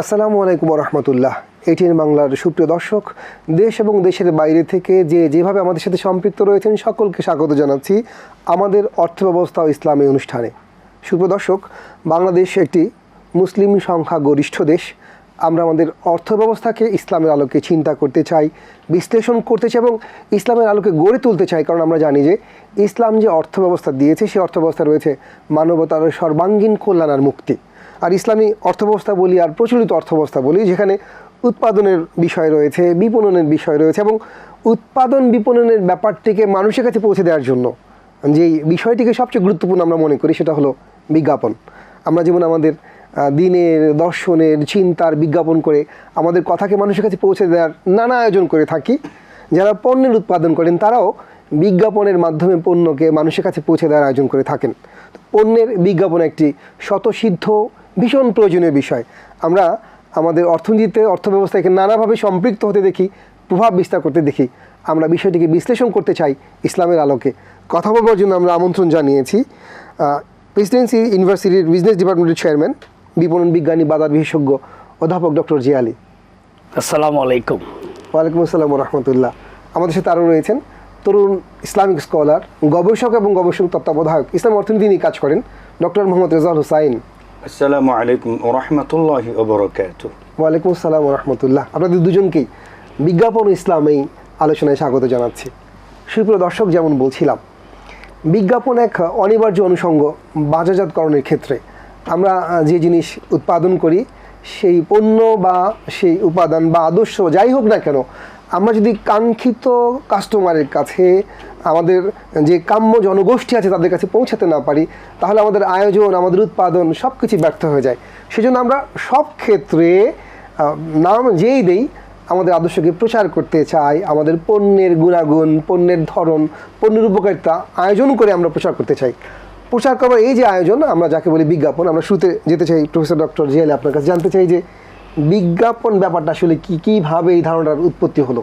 আসসালামু আলাইকুম রহমতুল্লাহ এটিএন বাংলার সুপ্রিয় দর্শক, দেশ এবং দেশের বাইরে থেকে যে যেভাবে আমাদের সাথে সম্পৃক্ত রয়েছেন, সকলকে স্বাগত জানাচ্ছি আমাদের অর্থব্যবস্থা ও ইসলামী অনুষ্ঠানে। সুপ্রিয় দর্শক, বাংলাদেশ একটি মুসলিম সংখ্যা গরিষ্ঠ দেশ। আমরা আমাদের অর্থব্যবস্থাকে ইসলামের আলোকে চিন্তা করতে চাই, বিশ্লেষণ করতে চাই এবং ইসলামের আলোকে গড়ে তুলতে চাই। কারণ আমরা জানি যে ইসলাম যে অর্থব্যবস্থা দিয়েছে, সেই অর্থব্যবস্থা রয়েছে মানবতার সর্বাঙ্গীন কল্যাণ আর মুক্তি। আর ইসলামী অর্থব্যবস্থা বলি আর প্রচলিত অর্থব্যবস্থা বলি, যেখানে উৎপাদনের বিষয় রয়েছে, বিপণনের বিষয় রয়েছে এবং উৎপাদন বিপণনের ব্যাপারটিকে মানুষের কাছে পৌঁছে দেওয়ার জন্য যেই বিষয়টিকে সবচেয়ে গুরুত্বপূর্ণ আমরা মনে করি সেটা হলো বিজ্ঞাপন। আমরা যেমন আমাদের দিনের দর্শনের, চিন্তার বিজ্ঞাপন করে আমাদের কথাকে মানুষের কাছে পৌঁছে দেওয়ার নানা আয়োজন করে থাকি। যারা পণ্যের উৎপাদন করেন তারাও বিজ্ঞাপনের মাধ্যমে পণ্যকে মানুষের কাছে পৌঁছে দেওয়ার আয়োজন করে থাকেন। পণ্যের বিজ্ঞাপন একটি স্বতঃসিদ্ধ ভীষণ প্রয়োজনীয় বিষয়। আমরা আমাদের অর্থনীতিতে অর্থব্যবস্থাকে নানাভাবে সম্পৃক্ত হতে দেখি প্রভাব বিস্তার করতে দেখি। আমরা বিষয়টিকে বিশ্লেষণ করতে চাই ইসলামের আলোকে। কথা বলবার জন্য আমরা আমন্ত্রণ জানিয়েছি প্রেসিডেন্সি ইউনিভার্সিটির বিজনেস ডিপার্টমেন্টের চেয়ারম্যান বিপণন বিজ্ঞানী বাজার বিশেষজ্ঞ অধ্যাপক ডক্টর জিয়া আলী আসসালামু আলাইকুম। ওয়ালাইকুম আসসালাম রহমতুল্লাহ। আমাদের সাথে আরও রয়েছেন তরুণ ইসলামিক স্কলার গবেষক এবং গবেষক তত্ত্বাবধায়ক ইসলাম অর্থনীতি নিয়ে কাজ করেন ডক্টর মোহাম্মদ রেজাউল হুসাইন। আসসালামু আলাইকুম ওরহমতুল্লাহি ওবরকাত ওয়ালাইকুম আসসালাম রহমতুল্লাহ আপনাদের দুজনকেই বিজ্ঞাপন ইসলাম এই আলোচনায় স্বাগত জানাচ্ছি। সুপ্রিয় দর্শক, যেমন বলছিলাম, বিজ্ঞাপন এক অনিবার্য অনুষঙ্গ বাজারজাতকরণের ক্ষেত্রে। আমরা যে জিনিস উৎপাদন করি, সেই পণ্য বা সেই উপাদান বা আদর্শ যাই হোক না কেন আমরা যদি কাঙ্ক্ষিত কাস্টমারের কাছে আমাদের যে কাম্য জনগোষ্ঠী আছে তাদের কাছে পৌঁছাতে না পারি, তাহলে আমাদের আয়োজন, আমাদের উৎপাদন সব কিছু ব্যর্থ হয়ে যায়। সেজন্য আমরা সব ক্ষেত্রে নাম যেই দেই, আমাদের আদর্শকে প্রচার করতে চাই, আমাদের পণ্যের গুণাগুণ, পণ্যের ধরন, পণ্যের উপকারিতা আয়োজন করে আমরা প্রচার করতে চাই। প্রচার করার এই যে আয়োজন, আমরা যাকে বলি বিজ্ঞাপন, আমরা শুরুতে যেতে চাই, প্রফেসর ডক্টর জিয়ালে আপনার কাছে জানতে চাই যে বিজ্ঞাপন ব্যাপারটা আসলে কি, কীভাবে এই ধারণার উৎপত্তি হলো?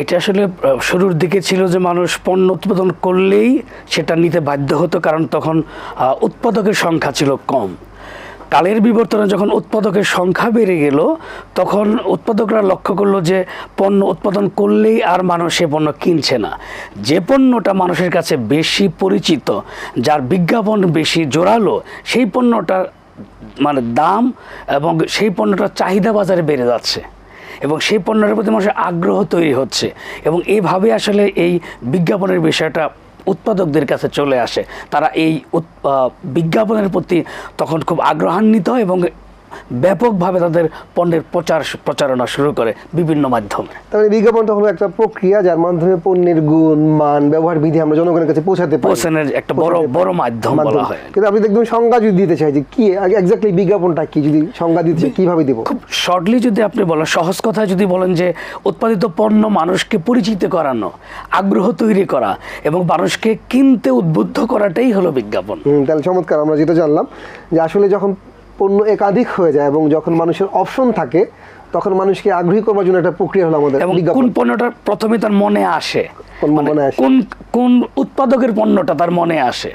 এটা আসলে শুরুর দিকে ছিল যে মানুষ পণ্য উৎপাদন করলেই সেটা নিতে বাধ্য হতো, কারণ তখন উৎপাদকের সংখ্যা ছিল কম। কালের বিবর্তনে যখন উৎপাদকের সংখ্যা বেড়ে গেল, তখন উৎপাদকরা লক্ষ্য করল যে পণ্য উৎপাদন করলেই আর মানুষ সে পণ্য কিনছে না। যে পণ্যটা মানুষের কাছে বেশি পরিচিত, যার বিজ্ঞাপন বেশি জোরালো, সেই পণ্যটার মানে দাম এবং সেই পণ্যটার চাহিদা বাজারে বেড়ে যাচ্ছে। এবং সেই পণ্যের প্রতি মানুষের আগ্রহ তৈরি হচ্ছে। এবং এইভাবে আসলে এই বিজ্ঞাপনের বিষয়টা উৎপাদকদের কাছে চলে আসে। তারা এই বিজ্ঞাপনের প্রতি তখন খুব আগ্রহান্বিত এবং ব্যাপকভাবে তাদের পণ্যের প্রচার প্রচারণা শুরু করে বিভিন্ন মাধ্যমে। তাহলে মানে বিজ্ঞাপনটা হলো একটা প্রক্রিয়া যার মাধ্যমে পণ্যের গুণ মান ব্যবহার বিধি আমরা জনগণের কাছে পৌঁছাতে পারি। পৌঁছানোর একটা বড় বড় মাধ্যম। বলা হয়। কিন্তু আপনি দেখবেন সংজ্ঞা যদি দিতে চাই যে কি এক্স্যাক্টলি বিজ্ঞাপনটা কি যদি সংজ্ঞা দিতে চাই কীভাবে দিব? খুব শর্টলি যদি আপনি বলেন সহজ কথায় যদি বলেন যে উৎপাদিত পণ্য মানুষকে পরিচিত করানো আগ্রহ তৈরি করা এবং মানুষকে কিনতে উদ্বুদ্ধ করাটাই হলো বিজ্ঞাপন। তাহলে চমৎকার আমরা যেটা জানলাম যে আসলে যখন পণ্য একাধিক হয়ে যায় এবং যখন মানুষের অপশন থাকে তখন মানুষকে আগ্রহী করবার জন্য একটা প্রক্রিয়া হলো আমাদের কোন পণ্যটা প্রথমে তার মনে আসে কোন মানে আসে? কোন কোন উৎপাদকের পণ্যটা তার মনে আসে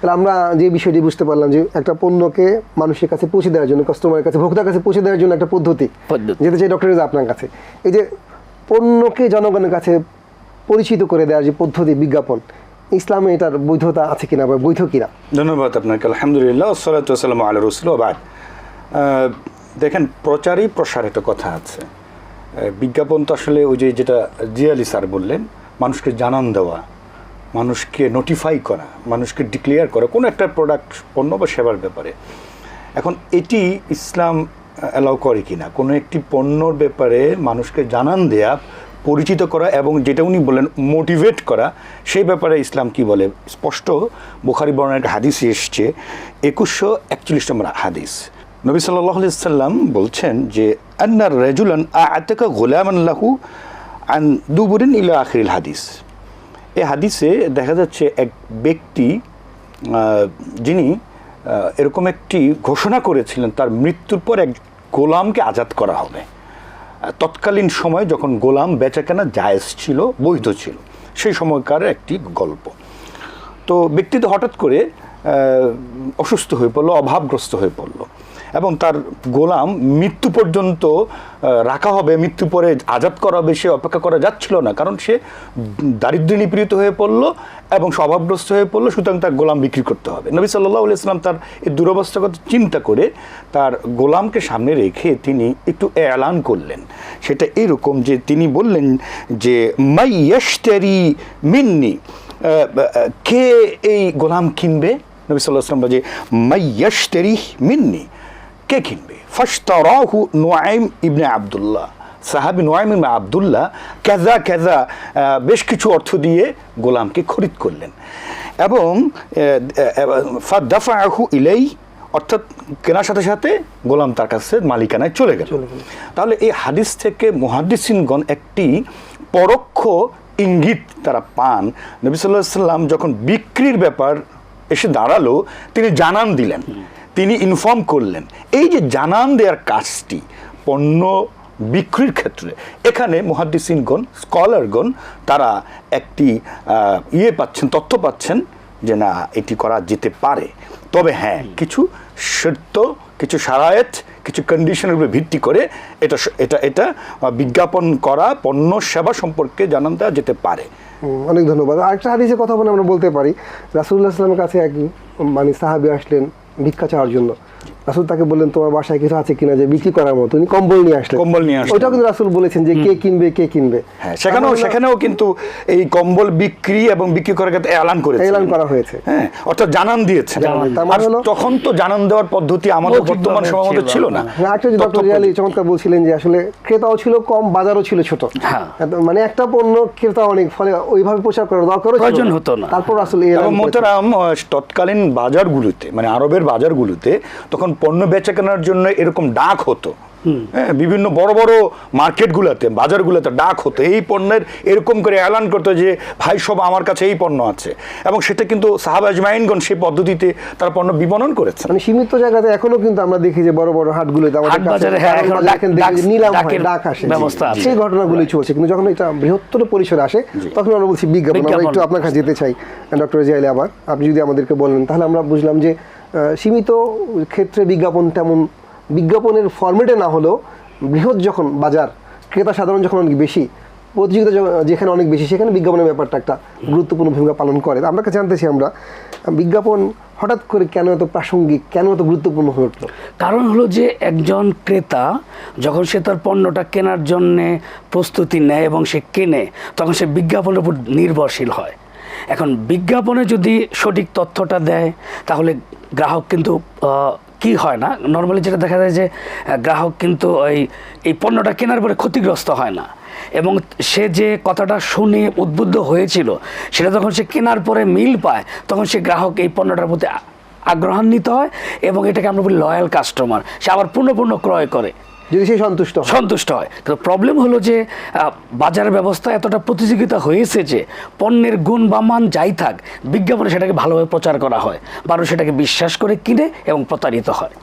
তাহলে আমরা যে বিষয়টি বুঝতে পারলাম যে একটা পণ্যকে মানুষের কাছে পৌঁছে দেওয়ার জন্য কাস্টমারের কাছে ভোক্তার কাছে পৌঁছে দেওয়ার জন্য একটা পদ্ধতি পদ্ধতি। যেতে চাই ডক্টর আপনার কাছে এই যে পণ্যকে জনগণের কাছে পরিচিত করে দেওয়ার যে পদ্ধতি বিজ্ঞাপন ইসলামে এটার বৈধতা আছে কিনা বা বৈধ কিনা? ধন্যবাদ আপনাকে, আলহামদুলিল্লাহ সালাতাম আল্লাহ রসুল দেখেন, প্রচারই প্রসারিত কথা আছে। বিজ্ঞাপন তো আসলে ওই যে যেটা জিয়ালি স্যার বললেন, মানুষকে জানান দেওয়া, মানুষকে নোটিফাই করা, মানুষকে ডিক্লেয়ার করা, কোনো একটা প্রোডাক্ট পণ্য বা সেবার ব্যাপারে। এখন এটি ইসলাম অ্যালাউ করে কিনা? কোনো একটি পণ্যর ব্যাপারে মানুষকে জানান দেয়া পরিচিত করা এবং যেটা উনি বলেন মোটিভেট করা, সেই ব্যাপারে ইসলাম কি বলে? স্পষ্ট বুখারি বর্ণের হাদিস এসছে, একুশশো একচল্লিশ নম্বর হাদিস। নবী সাল্লাহ সাল্লাম বলছেন যে আন্নার রেজুলান আতেকা গোলামান লাহু আন দুবুরিন ইলা আখিরিল হাদিস। এই হাদিসে দেখা যাচ্ছে এক ব্যক্তি যিনি এরকম একটি ঘোষণা করেছিলেন, তার মৃত্যুর পর এক গোলামকে আজাদ করা হবে। তৎকালীন সময় যখন গোলাম বেচাকেনা জায়েজ ছিল, বৈধ ছিল। সেই সময়কার একটি গল্প। তো ব্যক্তিত্ব হঠাৎ করে অসুস্থ হয়ে পড়ল, অভাবগ্রস্ত হয়ে পড়ল। এবং তার গোলাম মৃত্যু পর্যন্ত রাখা হবে, মৃত্যু পরে আজাদ করা হবে, সে অপেক্ষা করা যাচ্ছিল না। কারণ সে দারিদ্র্য নিপীড়িত হয়ে পড়ল এবং স্বভাবগ্রস্ত হয়ে পড়ল, সুতরাং তার গোলাম বিক্রি করতে হবে। নবী সাল্লাহ ইসলাম তার এই দুরবস্থার কথা চিন্তা করে তার গোলামকে সামনে রেখে তিনি একটু এলান করলেন। সেটা এরকম যে তিনি বললেন যে, মাই ইয়াশতারি মিন্নি কে এই গোলাম কিনবে? নবী সাল্লাহ আসলাম বলে মাই ইয়াশতারি মিন্নি কে কিনবে ফাশতারাহু নুআইম ইবনে আব্দুল্লাহ। সাহাবি নোয়াইম ইবনে আবদুল্লাহ কেজা কেজা বেশ কিছু অর্থ দিয়ে গোলামকে খরিদ করলেন। এবং ফাদাফাহু ইলাই অর্থাৎ কেনার সাথে সাথে গোলাম তার কাছে মালিকানায় চলে গেল। তাহলে এই হাদিস থেকে মুহাদ্দিসিনগণ একটি পরোক্ষ ইঙ্গিত তারা পান। নবী সাল্লাহ সাল্লাম যখন বিক্রির ব্যাপার এসে দাঁড়াল তিনি জানান দিলেন। তিনি ইনফর্ম করলেন। এই যে জানান দেওয়ার কাজটি পণ্য বিক্রির ক্ষেত্রে এখানে মহাদিসিনগণ স্কলারগণ তারা একটি ইয়ে পাচ্ছেন তথ্য পাচ্ছেন যে না এটি করা যেতে পারে। তবে হ্যাঁ কিছু শর্ত কিছু সারায়েত কিছু কন্ডিশনের উপরে ভিত্তি করে এটা এটা এটা বিজ্ঞাপন করা পণ্য সেবা সম্পর্কে জানান দেওয়া যেতে পারে। অনেক ধন্যবাদ। আরেকটা হাদিসের কথা বলে আমরা বলতে পারি। রাসুল্লাহ আসলামের কাছে এক মানে সাহাবি আসলেন। birkaç harcını রাসুল তাকে বললেন তোমার বাসায় কিছু আছে কিনা যে বিক্রি করার মতো উনি কম্বল নিয়ে আসলেন কম্বল নিয়ে আসলেন। ওইটাও কিন্তু রাসুল বলেছেন যে কে কিনবে কে কিনবে হ্যাঁ সেখানেও সেখানেও কিন্তু এই কম্বল বিক্রি এবং বিক্রি করার ক্ষেত্রে এলান করেছে এলান করা হয়েছে। হ্যাঁ অর্থাৎ জানান। তার মানে আর তখন তো জানান দেওয়ার পদ্ধতি আমাদের বর্তমান সময় ছিল না একটা যে ডক্টর রিয়ালি চমৎকার বলছিলেন যে আসলে ক্রেতাও ছিল কম বাজারও ছিল ছোট হ্যাঁ। মানে একটা পণ্য ক্রেতা অনেক ফলে ওইভাবে প্রচার করার দরকারও ছিল প্রয়োজন হতো না। তারপর আসলে করেছেন। তৎকালীন বাজারগুলোতে মানে আরবের বাজারগুলোতে তখন পণ্য বেচা কেনার জন্য এরকম ডাক হতো। হ্যাঁ বিভিন্ন বড় বড় মার্কেটগুলোতে বাজারগুলোতে ডাক হতো। এই পণ্যের এরকম করে এলান করতো যে ভাই সব আমার কাছে এই পণ্য আছে। এবং সেটা কিন্তু সাহাব আজমাইনগণ সেই পদ্ধতিতে তারা পণ্য বিপণন করেছেন। মানে সীমিত জায়গাতে এখনও কিন্তু আমরা দেখি যে বড় বড় হাটগুলোতে আমাদের কাছে হ্যাঁ, নিলাম ডাক আসে। ব্যবস্থা। সেই ঘটনাগুলি চলছে কিন্তু যখন এটা বৃহত্তর পরিসরে আসে তখন আমরা বলছি বিজ্ঞাপন। আমরা একটু আপনার কাছে যেতে চাই ডক্টর জিয়াইলে আবার। আপনি যদি আমাদেরকে বলেন তাহলে আমরা বুঝলাম যে সীমিত ক্ষেত্রে বিজ্ঞাপন তেমন বিজ্ঞাপনের ফরম্যাটে না হলেও বৃহৎ যখন বাজার, ক্রেতা সাধারণ যখন অনেক বেশি, প্রতিযোগিতা যেখানে অনেক বেশি, সেখানে বিজ্ঞাপনের ব্যাপারটা একটা গুরুত্বপূর্ণ ভূমিকা পালন করে। আমরা কাছে জানতে চাই আমরা, বিজ্ঞাপন হঠাৎ করে কেন এত প্রাসঙ্গিক, কেন এত গুরুত্বপূর্ণ হয়ে উঠল? কারণ হলো যে একজন ক্রেতা যখন সে তার পণ্যটা কেনার জন্যে প্রস্তুতি নেয় এবং সে কেনে, তখন সে বিজ্ঞাপনের উপর নির্ভরশীল হয়। এখন বিজ্ঞাপনে যদি সঠিক তথ্যটা দেয়, তাহলে গ্রাহক কিন্তু কি হয় না? নর্মালি যেটা দেখা যায় যে গ্রাহক কিন্তু ওই, এই পণ্যটা কেনার পরে ক্ষতিগ্রস্ত হয় না। এবং সে যে কথাটা শুনে উদ্বুদ্ধ হয়েছিল, সেটা যখন সে কেনার পরে মিল পায়, তখন সে গ্রাহক এই পণ্যটার প্রতি আগ্রহান্বিত হয় এবং এটাকে আমরা বলি লয়াল কাস্টমার সে আবার পুনঃ ক্রয় করে। যদি সে সন্তুষ্ট হয়। সন্তুষ্ট হয়। কিন্তু প্রবলেম হলো যে বাজার ব্যবস্থা এতটা প্রতিযোগিতা হয়েছে যে পণ্যের গুণ বা মান যাই থাক বিজ্ঞাপনে সেটাকে ভালোভাবে প্রচার করা হয়। মানুষ সেটাকে বিশ্বাস করে কিনে এবং প্রতারিত হয়।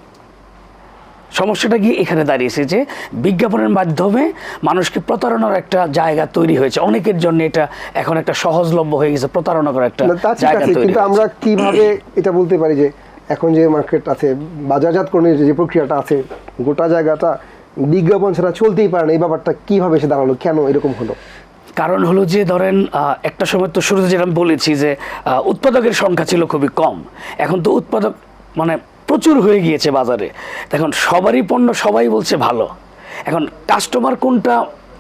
সমস্যাটা কি এখানে দাঁড়িয়েছে যে বিজ্ঞাপনের মাধ্যমে মানুষকে প্রতারণার একটা জায়গা তৈরি হয়েছে। অনেকের জন্য এটা এখন একটা সহজলভ্য হয়ে গেছে প্রতারণা করার একটা জায়গা তৈরি কিন্তু আমরা কীভাবে এটা বলতে পারি যে এখন যে মার্কেট আছে বাজারজাতকরণের যে প্রক্রিয়াটা আছে গোটা জায়গাটা বিজ্ঞাপন ছাড়া চলতেই পারে না। এই ব্যাপারটা কীভাবে এসে দাঁড়াল? কেন এরকম হলো? কারণ হলো যে ধরেন একটা সময় তো শুরুতে যেটা আমি বলেছি যে উৎপাদকের সংখ্যা ছিল খুবই কম। এখন তো উৎপাদক মানে প্রচুর হয়ে গিয়েছে বাজারে। এখন সবারই পণ্য সবাই বলছে ভালো। এখন কাস্টমার কোনটা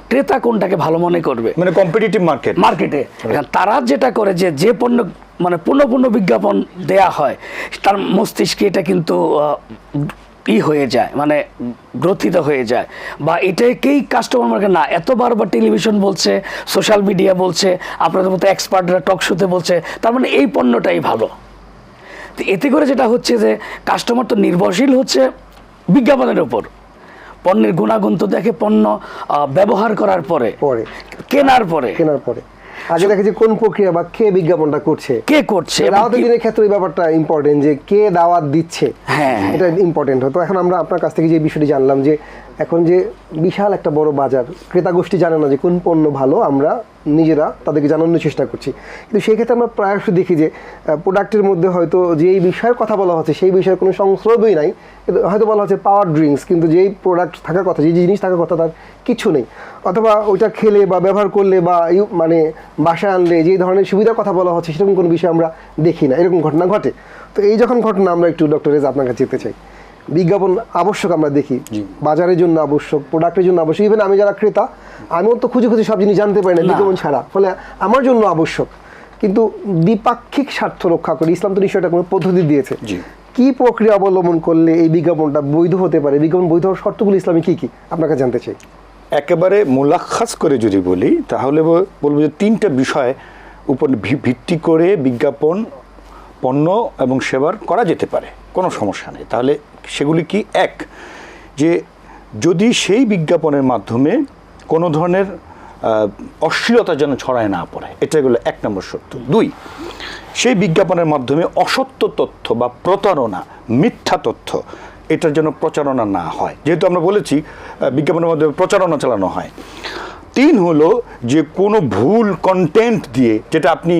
ক্রেতা কোনটাকে ভালো মনে করবে? মানে কম্পিটিটিভ মার্কেট মার্কেটে। এখন তারা যেটা করে যে যে পণ্য মানে পণ্য পণ্য বিজ্ঞাপন দেয়া হয় তার মস্তিষ্কে এটা কিন্তু ই হয়ে যায় মানে গ্রথিত হয়ে যায়। বা এটাকেই কাস্টমার মার্কেট না এতবার বা টেলিভিশন বলছে সোশ্যাল মিডিয়া বলছে আপনাদের মতো এক্সপার্টরা টক শোতে বলছে তার মানে এই পণ্যটাই ভালো। তো এতে করে যেটা হচ্ছে যে কাস্টমার তো নির্ভরশীল হচ্ছে বিজ্ঞাপনের উপর। পণ্যের গুণাগুণ তো দেখে পণ্য ব্যবহার করার পরে। কেনার পরে। কেনার পরে। আগে দেখে যে কোন প্রক্রিয়া বা কে বিজ্ঞাপনটা করছে? কে করছে দাওয়াতের ক্ষেত্রে এই ব্যাপারটা ইম্পর্টেন্ট যে কে দাওয়াত দিচ্ছে হ্যাঁ। এটা ইম্পর্টেন্ট তো এখন আমরা আপনার কাছ থেকে যে বিষয়টি জানলাম যে এখন যে বিশাল একটা বড় বাজার ক্রেতা গোষ্ঠী জানে না যে কোন পণ্য ভালো আমরা নিজেরা তাদেরকে জানানোর চেষ্টা করছি। কিন্তু সেই ক্ষেত্রে আমরা প্রায়শ দেখি যে প্রোডাক্টের মধ্যে হয়তো যেই বিষয়ের কথা বলা হচ্ছে সেই বিষয়ের কোনো সংস্রবই নাই। কিন্তু হয়তো বলা হচ্ছে পাওয়ার ড্রিঙ্কস কিন্তু যেই প্রোডাক্ট থাকার কথা যে জিনিস থাকার কথা তার কিছু নেই। অথবা ওইটা খেলে বা ব্যবহার করলে বা মানে বাসায় আনলে যে ধরনের সুবিধার কথা বলা হচ্ছে সেরকম কোনো বিষয় আমরা দেখি না। এরকম ঘটনা ঘটে। তো এই যখন ঘটনা আমরা একটু ডক্টর রেজ আপনার কাছে যেতে চাই। বিজ্ঞাপন আবশ্যক আমরা দেখি। বাজারের জন্য আবশ্যক প্রোডাক্টের জন্য আবশ্যক। ইভেন আমি যারা ক্রেতা আমিও তো খুঁজে খুঁজে সব জিনিস জানতে পারি না। বিজ্ঞাপন ছাড়া। ফলে আমার জন্য আবশ্যক। কিন্তু দ্বিপাক্ষিক স্বার্থ রক্ষা করে ইসলাম তো নিশ্চয়ই একটা কোনো পদ্ধতি দিয়েছে। কি প্রক্রিয়া অবলম্বন করলে এই বিজ্ঞাপনটা বৈধ হতে পারে? বিজ্ঞাপন বৈধ হওয়ার শর্তগুলো ইসলামে কী কী? আপনাকে জানতে চাই। একেবারে মোলাক্ষাস করে যদি বলি, তাহলে বলব যে তিনটা বিষয় উপর ভিত্তি করে বিজ্ঞাপন, পণ্য এবং সেবার করা যেতে পারে, কোনো সমস্যা নেই। তাহলে সেগুলি কি এক? যে যদি সেই বিজ্ঞাপনের মাধ্যমে কোনো ধরনের অশ্লীলতা যেন ছড়ায় না পড়ে, এটা এগুলো এক নম্বর সত্য। দুই, সেই বিজ্ঞাপনের মাধ্যমে অসত্য তথ্য বা প্রতারণা, মিথ্যা তথ্য এটার যেন প্রচারণা না হয়। যেহেতু আমরা বলেছি বিজ্ঞাপনের মাধ্যমে প্রচারণা চালানো হয়। তিন হলো যে কোনো ভুল কন্টেন্ট দিয়ে যেটা আপনি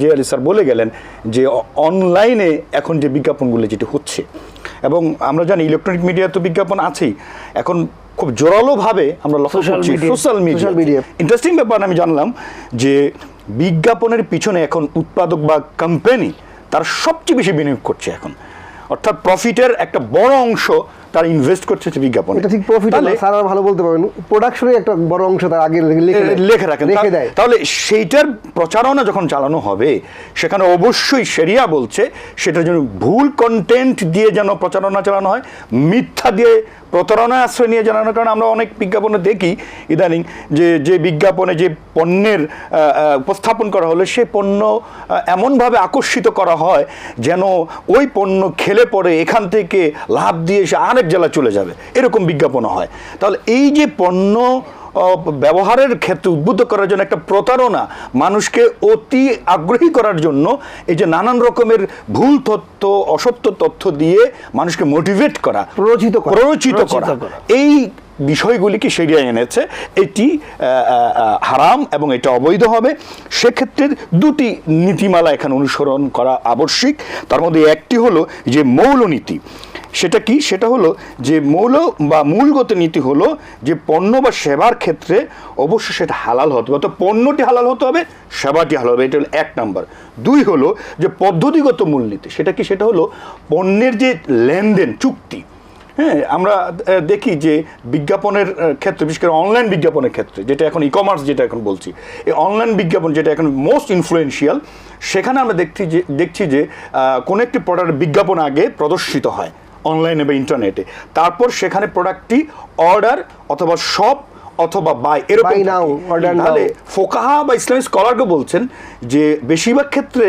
জে আলী স্যার বলে গেলেন যে অনলাইনে এখন যে বিজ্ঞাপনগুলো যেটি হচ্ছে এবং আমরা জানি ইলেকট্রনিক মিডিয়া তো বিজ্ঞাপন আছেই এখন খুব জোরালোভাবে আমরা লক্ষ্য করছি সোশ্যাল। মিডিয়া ইন্টারেস্টিং ব্যাপার আমি জানলাম যে বিজ্ঞাপনের পিছনে এখন উৎপাদক বা কোম্পানি তার সবচেয়ে বেশি বিনিয়োগ করছে এখন। অর্থাৎ প্রফিটের একটা বড় অংশ তারা ইনভেস্ট করছে হচ্ছে বিজ্ঞাপনে। এটা ঠিক প্রফিট তাহলে স্যার আর ভালো বলতে পারবেন প্রোডাকশনের একটা বড় অংশ তার আগে লিখে। লেখে রাখেন। রেখে তা- দেয়। তাহলে সেইটার প্রচারণা যখন চালানো হবে সেখানে অবশ্যই সেরিয়া বলছে সেটার জন্য ভুল কন্টেন্ট দিয়ে যেন প্রচারণা চালানো হয় মিথ্যা দিয়ে প্রতারণায় আশ্রয় নিয়ে জানানো কারণ আমরা অনেক বিজ্ঞাপনে দেখি ইদানিং যে যে বিজ্ঞাপনে যে পণ্যের উপস্থাপন করা হলে সে পণ্য এমনভাবে আকর্ষিত করা হয় যেন ওই পণ্য খেলে পরে এখান থেকে লাভ দিয়ে সে আরেক জেলায় চলে যাবে এরকম বিজ্ঞাপনও হয় তাহলে এই যে পণ্য ব্যবহারের ক্ষেত্রে উদ্বুদ্ধ করার জন্য একটা প্রতারণা মানুষকে অতি আগ্রহী করার জন্য এই যে নানান রকমের ভুল তথ্য অসত্য তথ্য দিয়ে মানুষকে মোটিভেট করা প্ররোচিত প্ররোচিত করা। এই বিষয়গুলিকে সেরিয়ে এনেছে? এটি হারাম এবং এটা অবৈধ হবে। সেক্ষেত্রে দুটি নীতিমালা এখানে অনুসরণ করা আবশ্যিক। তার মধ্যে একটি হলো যে মৌলনীতি। সেটা কি? সেটা হলো যে মৌল বা মূলগত নীতি হলো যে পণ্য বা সেবার ক্ষেত্রে অবশ্যই সেটা হালাল হতে হবে। অর্থাৎ পণ্যটি হালাল হতে হবে, সেবাটি হালাল হবে। এটা হলো এক নাম্বার। দুই হলো যে পদ্ধতিগত মূলনীতি। সেটা কি? সেটা হলো পণ্যের যে লেনদেন, চুক্তি হ্যাঁ আমরা দেখি যে বিজ্ঞাপনের ক্ষেত্রে, বিশেষ করে অনলাইন বিজ্ঞাপনের ক্ষেত্রে, যেটা এখন ই কমার্স যেটা এখন বলছি, এই অনলাইন বিজ্ঞাপন যেটা এখন মোস্ট ইনফ্লুয়েন্সিয়াল সেখানে আমরা দেখছি যে দেখছি যে কোনো একটি প্রোডাক্টের বিজ্ঞাপন আগে প্রদর্শিত হয় অনলাইনে বা ইন্টারনেটে তারপর সেখানে প্রোডাক্টটি অর্ডার অথবা শপ অথবা বাই এরকম now, থাকে। তাহলে ফোকাহা বা ইসলামিক স্কলারকে বলছেন যে বেশিরভাগ ক্ষেত্রে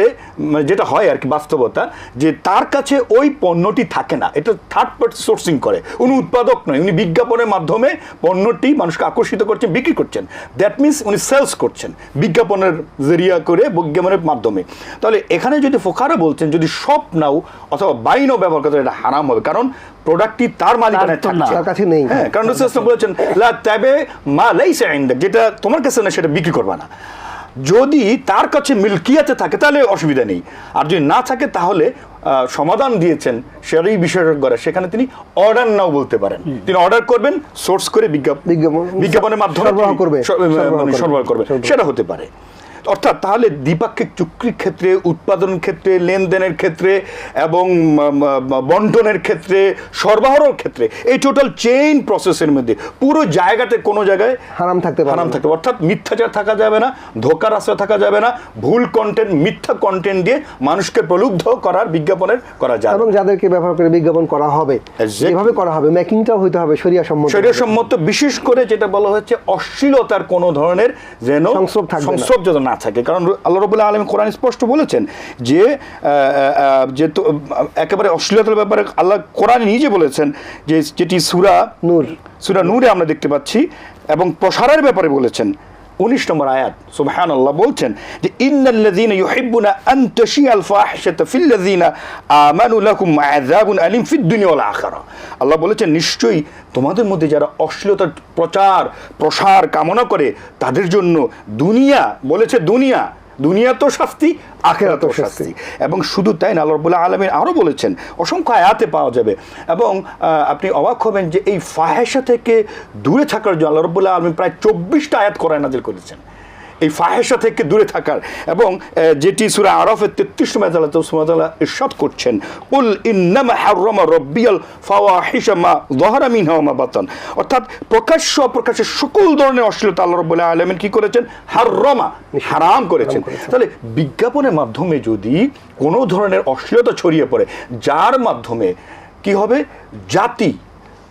যেটা হয় আর কি বাস্তবতা যে তার কাছে ওই পণ্যটি থাকে না। এটা থার্ড পার্টি সোর্সিং করে। উনি উৎপাদক নয় উনি বিজ্ঞাপনের মাধ্যমে পণ্যটি মানুষকে আকর্ষিত করছেন বিক্রি করছেন। দ্যাট মিনস উনি সেলস করছেন বিজ্ঞাপনের জেরিয়া করে বিজ্ঞাপনের মাধ্যমে। তাহলে এখানে যদি ফোকারা বলছেন যদি সব নাও অথবা বাইনও ব্যবহার করতে এটা হারাম হবে। কারণ প্রোডাক্টটি তার মালিকানায় থাকছে তার কাছে নেই। হ্যাঁ কারণ রসুল বলেছেন লা তাবে মা লাইসা ইনদাক যেটা তোমার কাছে না সেটা বিক্রি করবা না যদি তার কাছে মিল্কিয়াতে থাকে তাহলে অসুবিধা নেই আর যদি না থাকে তাহলে সমাধান দিয়েছেন সেই বিশেষজ্ঞরা সেখানে তিনি অর্ডার নাও বলতে পারেন তিনি অর্ডার করবেন সোর্স করে বিজ্ঞাপন বিজ্ঞাপন- বিজ্ঞাপনের মাধ্যমে সরবরাহ করবে। মানে। সরবরাহ করবে। সেটা হতে পারে অর্থাৎ তাহলে দ্বিপাক্ষিক চুক্তির ক্ষেত্রে উৎপাদন ক্ষেত্রে লেনদেনের ক্ষেত্রে এবং বন্টনের ক্ষেত্রে সরবরাহের ক্ষেত্রে এই টোটাল চেইন প্রসেসের মধ্যে পুরো জায়গাতে কোনো জায়গায় হারাম থাকতে হারাম। থাকতে অর্থাৎ মিথ্যাচার থাকা যাবে না ধোকার আশ্রয় থাকা যাবে না ভুল কন্টেন্ট মিথ্যা কন্টেন্ট দিয়ে মানুষকে প্রলুব্ধ করার বিজ্ঞাপনের করা যায় এবং যাদেরকে ব্যবহার করে বিজ্ঞাপন করা হবে যেভাবে করা হবে মেকিংটাও হইতে হবে শরিয়া সম্মত শরীরসম্মত বিশেষ করে যেটা বলা হচ্ছে অশ্লীলতার কোনো ধরনের যেন সংস্রব থাকবে না। না থাকে কারণ আল্লাহ রবুল্লাহ আলম কোরআন স্পষ্ট বলেছেন যে আহ, আহ, যে তো একেবারে অশ্লীলতার ব্যাপারে আল্লাহ কোরআন নিজে বলেছেন যে যেটি সুরা নূর। সুরা নূরে আমরা দেখতে পাচ্ছি এবং প্রসারের ব্যাপারে বলেছেন উনিশ নম্বর আয়াত সুবহান আল্লাহ বলছেন যে, ইন্নাল্লাযীনা ইউহিব্বুনা আন তাশিয়াল ফাহিশাতা ফিল্লাযীনা আমানু লাকুম আযাবুন আলিম ফিদ দুনিয়া ওয়াল আখিরা. আল্লাহ বলেছেন, নিশ্চয়ই তোমাদের মধ্যে যারা অশ্লীলতার প্রচার, প্রসার কামনা করে, তাদের জন্য দুনিয়া, বলেছে দুনিয়া দুনিয়া তো শাস্তি আখেরাতেও শাস্তি। এবং শুধু তাই না আল্লাহ রবুল্লাহ আলমিন আরও বলেছেন অসংখ্য আয়াতে পাওয়া যাবে। এবং আপনি অবাক হবেন যে এই ফাহেসা থেকে দূরে থাকার জন্য আল্লাহ রবুল্লাহ আলমিন প্রায় চব্বিশটা আয়াত করায় নাজিল করেছেন। এই ফাহেসা থেকে দূরে থাকার। এবং যেটি সুরা আরফের তেত্রিশ মেজালা সুমাতালা ইরশাদ করছেন উল ইন্নামা হাররামা রব্বিয়াল ফাওয়াহিশা মা যহারা মিনহা ওয়া মা বাতান। অর্থাৎ প্রকাশ্য অপ্রকাশ্য সকল ধরনের অশ্লীলতা আল্লাহ রাব্বুল আলামিন কি করেছেন? হাররামা হারাম করেছেন। তাহলে বিজ্ঞাপনের মাধ্যমে যদি কোনো ধরনের অশ্লীলতা ছড়িয়ে পড়ে যার মাধ্যমে কি হবে? জাতি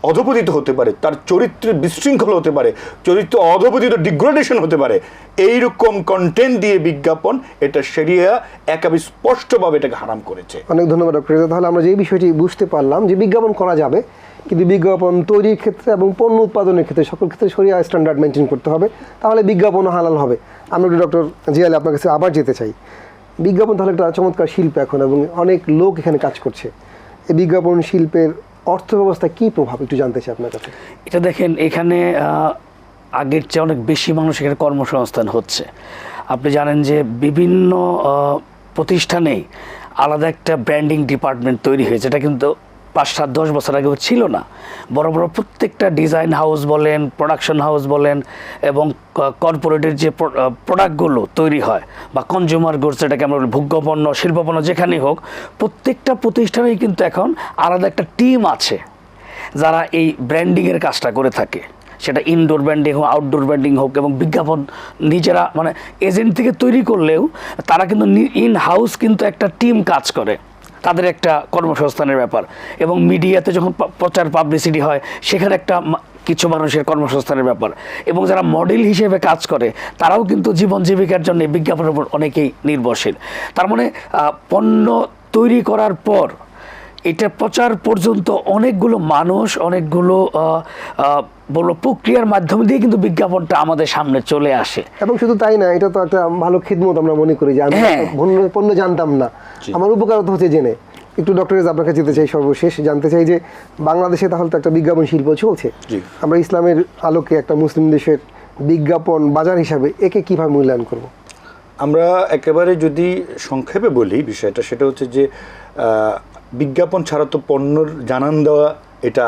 অধপতিত হতে পারে, তার চরিত্রের বিশৃঙ্খল হতে পারে, চরিত্র অধপতিত ডিগ্রেডেশন হতে পারে, এইরকম কন্টেন্ট দিয়ে বিজ্ঞাপন এটা সেরিয়া একেবারে স্পষ্টভাবে এটাকে হারাম করেছে। অনেক ধন্যবাদ, ডক্টর তাহলে আমরা যে বিষয়টি বুঝতে পারলাম যে বিজ্ঞাপন করা যাবে, কিন্তু বিজ্ঞাপন তৈরির ক্ষেত্রে এবং পণ্য উৎপাদনের ক্ষেত্রে সকল ক্ষেত্রে সরিয়া স্ট্যান্ডার্ড মেনটেন করতে হবে, তাহলে বিজ্ঞাপনও হালাল হবে। আমরা একটু ডক্টর জিয়ালে আপনার কাছে আবার যেতে চাই। বিজ্ঞাপন তাহলে একটা চমৎকার শিল্প এখন এবং অনেক লোক এখানে কাজ করছে। এই বিজ্ঞাপন শিল্পের অর্থব্যবস্থা কী প্রভাব? একটু জানতে চাই আপনার কাছে। এটা দেখেন, এখানে আগের চেয়ে অনেক বেশি মানুষ এখানে কর্মসংস্থান হচ্ছে। আপনি জানেন যে বিভিন্ন প্রতিষ্ঠানেই আলাদা একটা ব্র্যান্ডিং ডিপার্টমেন্ট তৈরি হয়েছে। এটা কিন্তু পাঁচ সাত দশ বছর আগেও ছিল না। বড় বড় প্রত্যেকটা ডিজাইন হাউস বলেন প্রোডাকশন হাউস বলেন এবং কর্পোরেটের যে প্রোডাক্টগুলো তৈরি হয় বা কনজিউমার গুডস এটাকে আমরা ভোগ্যপণ্য শিল্পপণ্য যেখানেই হোক, প্রত্যেকটা প্রতিষ্ঠানেই কিন্তু এখন আলাদা একটা টিম আছে যারা এই ব্র্যান্ডিংয়ের কাজটা করে থাকে। সেটা ইনডোর ব্র্যান্ডিং হোক আউটডোর ব্র্যান্ডিং হোক এবং বিজ্ঞাপন নিজেরা মানে এজেন্ট থেকে তৈরি করলেও তারা কিন্তু ইন হাউস কিন্তু একটা টিম কাজ করে। তাদের একটা কর্মসংস্থানের ব্যাপার। এবং মিডিয়াতে যখন প্রচার পাবলিসিটি হয়, সেখানে একটা কিছু মানুষের কর্মসংস্থানের ব্যাপার। এবং যারা মডেল হিসেবে কাজ করে, তারাও কিন্তু জীবন জীবিকার জন্য বিজ্ঞাপনের উপর অনেকেই নির্ভরশীল। তার মানে পণ্য তৈরি করার পর এটা প্রচার পর্যন্ত অনেকগুলো মানুষ অনেকগুলো বলব প্রক্রিয়ার মাধ্যমে দিয়ে কিন্তু বিজ্ঞাপনটা আমাদের সামনে চলে আসে। এবং শুধু তাই না এটা তো একটা ভালো খিদমত আমরা মনে করি যে আমি হ্যাঁ। পণ্য জানতাম না। আমার উপকারত হচ্ছে জেনে। একটু ডক্টরের আপনার কাছে যেতে চাই সর্বশেষ জানতে চাই যে বাংলাদেশে তাহলে তো একটা বিজ্ঞাপন শিল্প চলছে। আমরা ইসলামের আলোকে একটা মুসলিম দেশের বিজ্ঞাপন বাজার হিসাবে একে কীভাবে মূল্যায়ন করব? আমরা একেবারে যদি সংক্ষেপে বলি বিষয়টা সেটা হচ্ছে যে আহ, বিজ্ঞাপন ছাড়া তো পণ্যর জানান দেওয়া এটা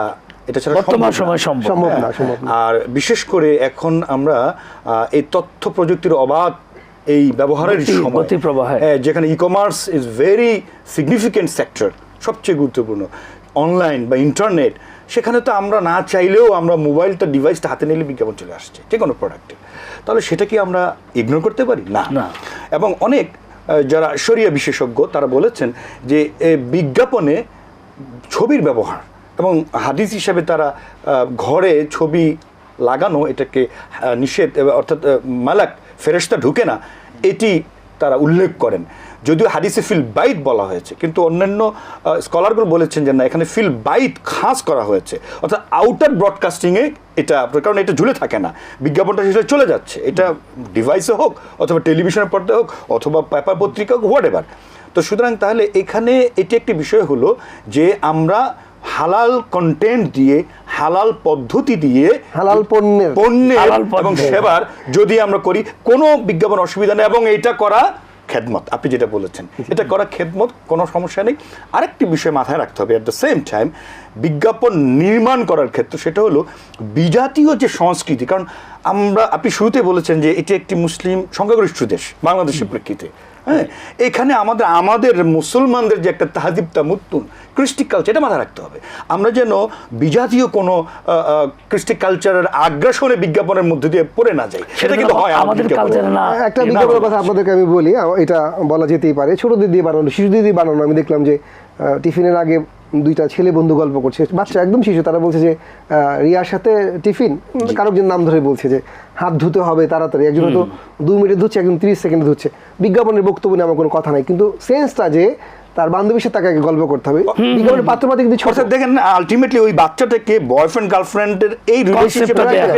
এটা ছাড়া বর্তমান সম্ভব না। সময় সম্ভব না। সম্ভব আর বিশেষ করে এখন আমরা এই তথ্য প্রযুক্তির অবাধ এই ব্যবহারের সময়। হ্যাঁ, যেখানে e commerce is very significant sector সবচেয়ে গুরুত্বপূর্ণ। অনলাইন বা ইন্টারনেট সেখানে তো আমরা না চাইলেও আমরা মোবাইলটা ডিভাইসটা হাতে নিলে বিজ্ঞাপন চলে আসছে যে কোনো প্রোডাক্টে তাহলে সেটা কি আমরা ইগনোর করতে পারি? না। না। এবং অনেক যারা শরিয়া বিশেষজ্ঞ, তারা বলেছেন যে বিজ্ঞাপনে ছবির ব্যবহার এবং হাদিস হিসাবে তারা ঘরে ছবি লাগানো এটাকে নিষেধ, অর্থাৎ মালাক, ফেরেশতা ঢুকে না, এটি তারা উল্লেখ করেন। যদিও হাদিসে ফিল বাইট বলা হয়েছে, কিন্তু অন্যান্য স্কলারগুলো বলেছেন যে না, এখানে ফিল বাইট খাস করা হয়েছে। অর্থাৎ আউটার ব্রডকাস্টিংয়ে এটা কারণ এটা ঝুলে থাকে না। বিজ্ঞাপনটা সেটা চলে যাচ্ছে। এটা ডিভাইসে হোক, অথবা টেলিভিশনের পর্দায় হোক, অথবা পেপার পত্রিকা হোক হোয়াট এভার তো সুতরাং তাহলে এখানে এটি একটি বিষয় হলো যে আমরা হালাল কন্টেন্ট দিয়ে হালাল পদ্ধতি দিয়ে হালাল পণ্যের। পণ্যের এবং সেবার যদি আমরা করি কোনো বিজ্ঞাপন অসুবিধা নেই এবং এটা করা খেদমত। আপনি যেটা বলেছেন এটা করা খেদমত কোনো সমস্যা নেই। আরেকটি বিষয় মাথায় রাখতে হবে অ্যাট দ্য সেম টাইম বিজ্ঞাপন নির্মাণ করার ক্ষেত্রে সেটা হলো বিজাতীয় যে সংস্কৃতি কারণ আমরা আপনি শুরুতে বলেছেন যে এটি একটি মুসলিম সংখ্যাগরিষ্ঠ দেশ বাংলাদেশের প্রেক্ষিতে। হ্যাঁ এখানে আমাদের আমাদের মুসলমানদের যে একটা তাহাদিব তামুত্তুন ক্রিস্টিক কালচার এটা মাথায় রাখতে হবে। আমরা যেন বিজাতীয় কোনো ক্রিস্টিক কালচারের আগ্রাসনে বিজ্ঞাপনের মধ্যে দিয়ে পড়ে না যাই। সেটা কিন্তু হয় আমাদের। কালচারে না। একটা বিজ্ঞাপনের কথা আপনাদেরকে আমি বলি এটা বলা যেতেই পারে। ছোটদের দিদি বানানো শিশু দিয়ে বানানো আমি দেখলাম যে টিফিনের আগে দুইটা ছেলে বন্ধু গল্প করছে। বাচ্চা একদম শিশু তারা বলছে যে আহ, রিয়ার সাথে টিফিন কারোর নাম ধরে বলছে যে হাত ধুতে হবে তাড়াতাড়ি। একজন তো দুই মিনিটে ধুচ্ছে একজন তিরিশ সেকেন্ডে ধুচ্ছে। বিজ্ঞাপনের বক্তব্য নিয়ে আমার কোনো কথা নাই। কিন্তু সেন্সটা যে তার বান্ধবীর সাথে তাকে গল্প করতে হবে। বিজ্ঞাপনের পাত্রপাতি কিন্তু ছোট। দেখেন আলটিমেটলি ওই বাচ্চাটাকে বয়ফ্রেন্ড গার্লফ্রেন্ডের এই দেয়া।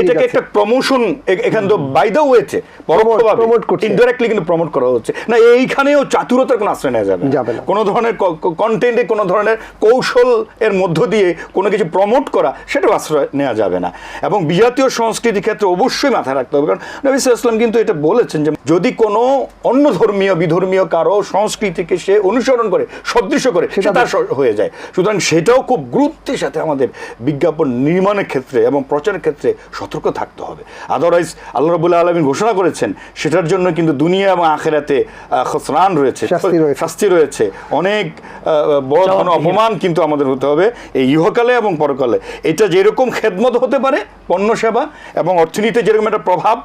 এটাকে একটা প্রমোশন এখান তো বাইদাও হয়েছে পরোক্ষভাবে promote করছে। ইনডাইরেক্টলি কিন্তু প্রমোট করা হচ্ছে। না এইখানেও চাতুরতার কোনো আশ্রয় নেওয়া যাবে যাবে না। কোনো ধরনের কন্টেন্টে কোনো ধরনের কৌশল এর মধ্য দিয়ে কোনো কিছু প্রমোট করা সেটাও আশ্রয় নেওয়া যাবে না। এবং বিজাতীয় সংস্কৃতির ক্ষেত্রে অবশ্যই মাথায় রাখতে হবে। কারণ নবী ইসলাম কিন্তু এটা বলেছেন যে যদি কোনো অন্য ধর্মীয় বিধর্মীয় কারও সংস্কৃতিকে সে অনুসরণ করে সদৃশ্য করে সেটা তার হয়ে যায়। সুতরাং সেটাও খুব গুরুত্বের সাথে আমাদের বিজ্ঞাপন নির্মাণের ক্ষেত্রে এবং প্রচারের ক্ষেত্রে সতর্ক থাকতে হবে। আদারওয়াইজ আল্লাহ রবুল্লাহ আলমিন ঘোষণা করেছেন সেটার জন্য কিন্তু দুনিয়া এবং আখেরাতে খসরান রয়েছে। শাস্তি রয়েছে। অনেক বড় ধরনের অপমান কিন্তু আমাদের হতে হবে এই ইহকালে এবং পরকালে। এটা যেরকম খেদমত হতে পারে পণ্য সেবা এবং অর্থনীতিতে যেরকম একটা প্রভাব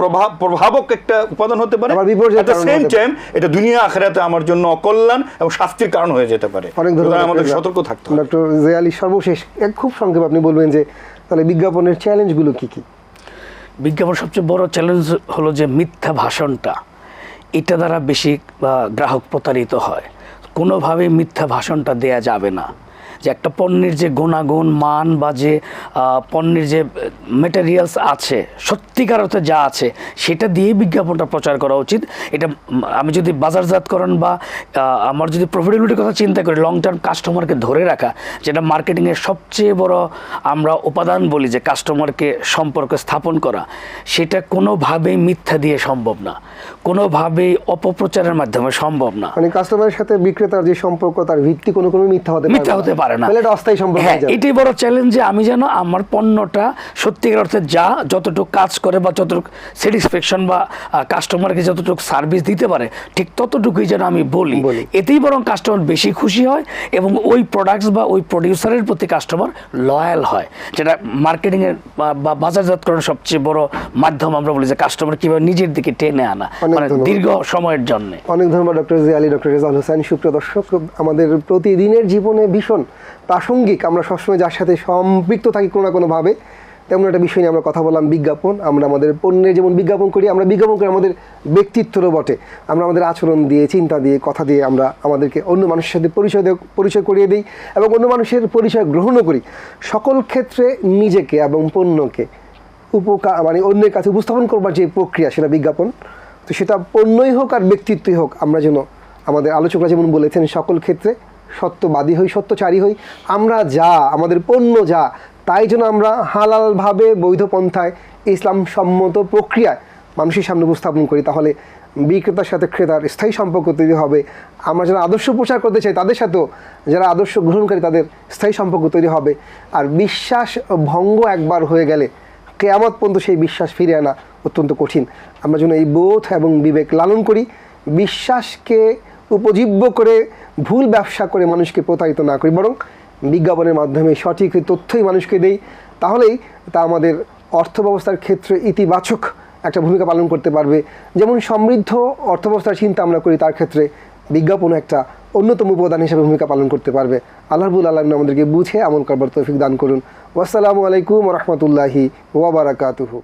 প্রভাব প্রভাবক একটা উপাদান হতে পারে সেম টাইম এটা দুনিয়া আখেরাতে আমার জন্য অকল্যাণ এবং শাস্তির কারণ হয়ে যেতে পারে। অনেক ধন্যবাদ। আমাদের সতর্ক থাকতে হবে। ডক্টর জিয়ালি সর্বশেষ এক খুব সংক্ষেপে আপনি বলবেন যে তাহলে বিজ্ঞাপনের চ্যালেঞ্জগুলো কি কি? বিজ্ঞাপন সবচেয়ে বড় চ্যালেঞ্জ হলো যে মিথ্যা ভাষণটা এটা দ্বারা বেশি বা গ্রাহক প্রতারিত হয়। কোনোভাবে মিথ্যা ভাষণটা দেয়া যাবে না। যে একটা পণ্যের যে গুণাগুণ মান বা যে পণ্যের যে মেটেরিয়ালস আছে সত্যিকার অর্থে যা আছে সেটা দিয়েই বিজ্ঞাপনটা প্রচার করা উচিত। এটা আমি যদি বাজারজাতকরণ বা আমার যদি প্রফিটেবিলিটির কথা চিন্তা করি লং টার্ম কাস্টমারকে ধরে রাখা যেটা মার্কেটিংয়ের সবচেয়ে বড় আমরা উপাদান বলি যে কাস্টমারকে সম্পর্ক স্থাপন করা সেটা কোনোভাবেই মিথ্যা দিয়ে সম্ভব না। কোনোভাবেই অপপ্রচারের মাধ্যমে সম্ভব না। মানে কাস্টমারের সাথে বিক্রেতার যে সম্পর্ক তার ভিত্তি কোনো কোনো মিথ্যা হতে মিথ্যা হতে পারে না তাহলে এটা অস্থায়ী সম্পর্ক হ্যাঁ। এটাই বড় চ্যালেঞ্জ যে আমি যেন আমার পণ্যটা সত্যিকার অর্থে যা যতটুকু কাজ করে বা যতটুকু স্যাটিসফ্যাকশন বা কাস্টমারকে যতটুকু সার্ভিস দিতে পারে ঠিক ততটুকুই যেন আমি বলি। এতেই বরং কাস্টমার বেশি খুশি হয় এবং ওই প্রোডাক্টস বা ওই প্রডিউসারের প্রতি কাস্টমার লয়াল হয় যেটা মার্কেটিংয়ের বা- বা বাজারজাতকরণের সবচেয়ে বড় মাধ্যম আমরা বলি যে কাস্টমার কীভাবে নিজের দিকে টেনে আনা মানে দীর্ঘ সময়ের জন্যে অনেক ধন্যবাদ ডক্টর জিয়ালি ডক্টর রেজাল হোসেন সুপ্রিয় দর্শক আমাদের প্রতিদিনের জীবনে ভীষণ প্রাসঙ্গিক, আমরা সবসময় যার সাথে সম্পৃক্ত থাকি কোনো না কোনোভাবে, তেমন একটা বিষয় নিয়ে আমরা কথা বললাম বিজ্ঞাপন, আমরা আমাদের পণ্যের যেমন বিজ্ঞাপন করি, আমরা বিজ্ঞাপন করি আমাদের ব্যক্তিত্বরও বটে। আমরা আমাদের আচরণ দিয়ে, চিন্তা দিয়ে, কথা দিয়ে আমরা আমাদেরকে অন্য মানুষের সাথে পরিচয় পরিচয় করিয়ে দিই এবং অন্য মানুষের পরিচয় গ্রহণও করি। সকল ক্ষেত্রে নিজেকে এবং পণ্যকে উপকার মানে অন্যের কাছে উপস্থাপন করবার যে প্রক্রিয়া সেটা বিজ্ঞাপন। তো সেটা পণ্যই হোক আর ব্যক্তিত্বই হোক, আমরা যেন আমাদের আলোচকরা যেমন বলেছেন, সকল ক্ষেত্রে সত্যবাদী হই, সত্যচারী হই। আমরা যা, আমাদের পণ্য যা, তাই জন্য আমরা হালালভাবে বৈধ পন্থায় ইসলাম সম্মত প্রক্রিয়ায় মানুষের সামনে উপস্থাপন করি। তাহলে বিক্রেতার সাথে ক্রেতার স্থায়ী সম্পর্ক তৈরি হবে। আমরা যারা আদর্শ প্রচার করতে চাই, তাদের সাথেও যারা আদর্শ গ্রহণকারী, তাদের স্থায়ী সম্পর্ক তৈরি হবে। আর বিশ্বাস ভঙ্গ একবার হয়ে গেলে কেয়ামত পর্যন্ত সেই বিশ্বাস ফিরে আনা অত্যন্ত কঠিন। আমরা যেন এই বোধ এবং বিবেক লালন করি। বিশ্বাসকে উপজীব্য করে ভুল ব্যবসা করে মানুষকে প্রতারিত না করি, বরং বিজ্ঞাপনের মাধ্যমে সঠিক তথ্যই মানুষকে দেই, তাহলেই তা আমাদের অর্থ ব্যবস্থার ক্ষেত্রে ইতিবাচক একটা ভূমিকা পালন করতে পারবে। যেমন সমৃদ্ধ অর্থব্যবস্থার চিন্তা আমরা করি, তার ক্ষেত্রে বিজ্ঞাপন একটা অন্যতম উপাদান হিসেবে ভূমিকা পালন করতে পারবে। আল্লাহবুল আলমিন আমাদেরকে বুঝে আমল করবার তৌফিক দান করুন। ওয়াসালামু আলাইকুম রহমতুল্লাহি ওয়াবারাকাতুহু